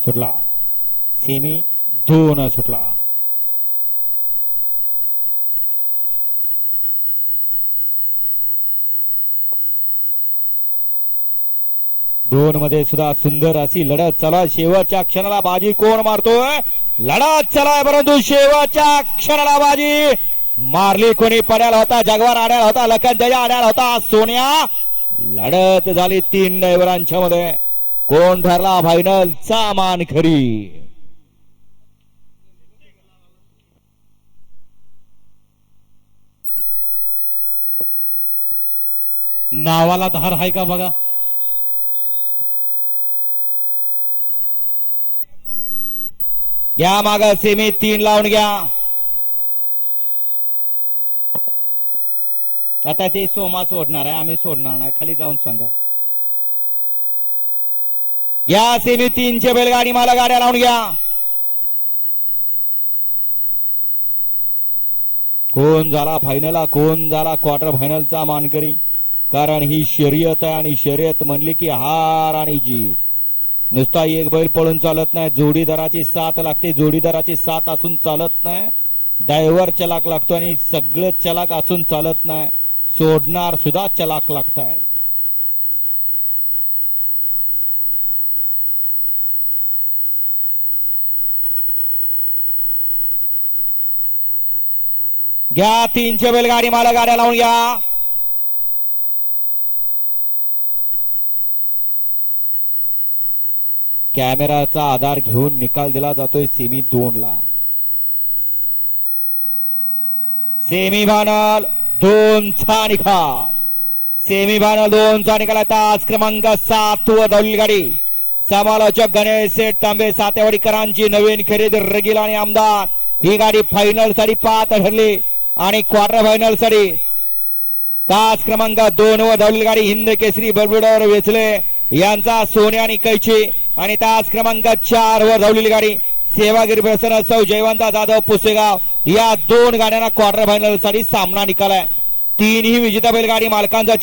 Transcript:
सुटला. सेमी दोन सुटला. दोन मध्ये सुद्धा सुंदर अशी लढत चला शेवटच्या क्षणाला बाजी कोण मारतोय? लढत चला परंतु शेवटच्या क्षणाला बाजी मारली. कोणी पड्याला होता जगवार आड्याला होता लखन त्याच्या आड्याला होता सोन्या लढत झाली तीन ड्रायव्हरांच्या मध्ये कोण ठरला फायनलचा मान खरी. नावाला धार आहे का बघा? घ्या माग सेमी तीन लावून घ्या. आता ते सोमा सोडणार आहे आम्ही सोडणार नाही खाली जाऊन सांगा. या सेमी तीनचे बैलगाडी मला गाड्या लावून घ्या. कोण झाला फायनलला कोण झाला क्वार्टर फायनलचा मानकरी? कारण ही शर्यत आहे आणि शर्यत म्हणली की हार आणि जीत. नुसता एक बैल पळून चालत नाही जोडीदाराची साथ लागते जोडीदाराची साथ असून चालत नाही. ड्रायव्हर चलाक लागतो आणि सगळं चलाक असून चालत नाही. सोडणार सुद्धा चलाक लागतायत. घ्या तीनशे बैलगाडी मला गाड्या लावून घ्या कॅमेराचा आधार घेऊन निकाल दिला जातोय सेमी दोन ला सेमी फायनल दोनचा निकाल. सेमी फायनल दोनचा निकाल. तास क्रमांक सात व धावलेली गाडी. समालोचक गणेश सेठ तांबे सातेवाडीकरांची नवीन खरेदी रगील आणि आमदार. ही गाडी फायनलसाठी पात्र ठरली. आणि क्वार्टर फायनलसाठी तास क्रमांक दोन वर धावलेली गाडी हिंद केसरी बरबुडावर वेचले. यांचा सोने आणि कैची आणि तास क्रमांक चार वर धावलेली गाडी सेवागिरी प्रसन्न सौ जयवंता जाधव पुसेगाव या दोन गाड्यांना क्वार्टर फायनलसाठी सामना निकालाय तीनही विजेता बैलगाडी मालकांचा